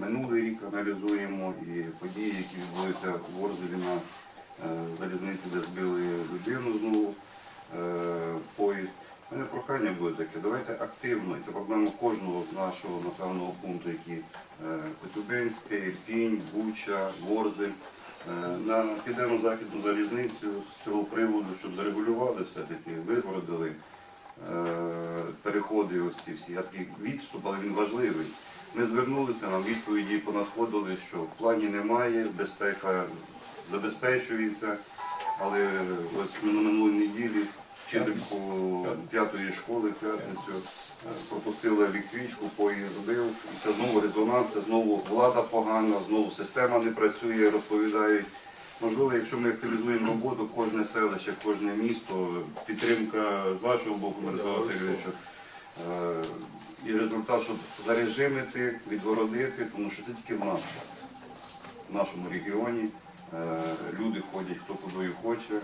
минулий рік аналізуємо і події, які відбулися в Ворзелі на е, залізниці, де збили людину знову, е, поїзд. У мене прохання буде таке, давайте активно, і це проблема кожного нашого населеного пункту, які е, Коцюбинське, Ірпінь, Буча, Ворзель, на південно-західну залізницю з цього приводу, щоб зарегулювали все-таки, вигородили переходи ось ці всі. Я такий відступ, але він важливий. Ми звернулися, нам відповіді понадходили, що в плані немає, безпека забезпечується, але ось на минулій неділі вчительку п'ятої школи в п'ятницю е, пропустила електричку, поїзд збив, і це знову резонанс, це знову влада погана, знову система не працює, розповідають. Можливо, якщо ми активізуємо роботу, кожне селище, кожне місто, підтримка з вашого боку, Мирослава Васильовича, е, і результат, щоб зарежимити, відгородити, тому що це тільки в нас, в нашому регіоні. Е, Люди ходять, хто куди хоче,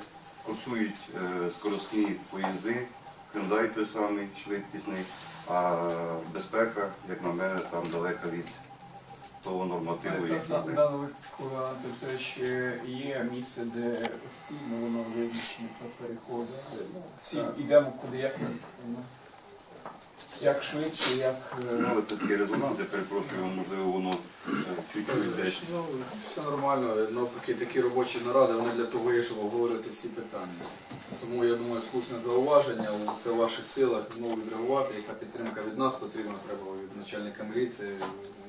курсують е, скоростні поїзди, Hyundai той самий швидкісний, а безпека, як на мене, там далека від того нормативу, В який ми. даному випадку Антон Петрович, є місце, де офіційно воно визначено про переходи. Ну, Всі Так. йдемо куди як, ну, як швидше, як е, Ну, це такий резонанс, я перепрошую, можливо, воно е, чуть-чуть десь. Ну, все нормально, навпаки, такі робочі наради, вони для того є, щоб обговорити всі питання. Тому я думаю, слушне зауваження, це в ваших силах знову відреагувати, яка підтримка від нас потрібна, треба від начальника міліції,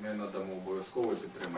ми надамо обов'язково підтримаємо.